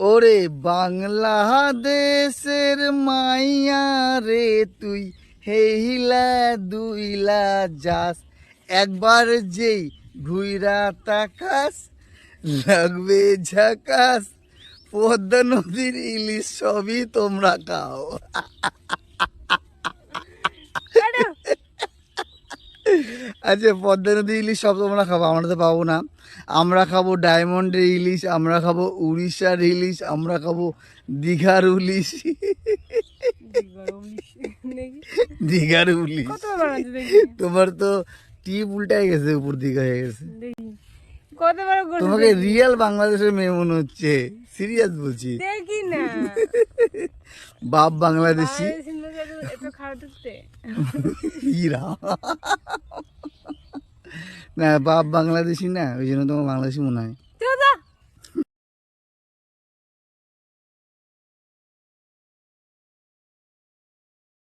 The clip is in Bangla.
ওরে বাংলাদেশের মাইয়া রে তুই হেহিলা দুইলা যাস। একবার যেই ঘুইরা তাকাস, লাগবে ঝাকাস। পদ্মা নদীর ইলিশ সবই তোমরা খাও। আচ্ছা পদ্মা নদীর ইলিশ সব তোমরা খাব আমরা তো পাবো না। আমরা খাব ডায়মন্ডের ইলিশ আমরা খাব উড়িষ্যার ইলিশ আমরা খাব দীঘার ইলিশ দীঘার ইলিশ দেখি। তোমার তো টিপ উল্টাই গেছে উপর দিকে হয়ে গেছে। তোমাকে রিয়েল বাংলাদেশের মেয়ে মনে হচ্ছে। সিরিয়াস বলছি। বাপ বাংলাদেশি। না বাপ বাংলাদেশি না ওই জন্য তোমার বাংলাদেশি মনে হয়।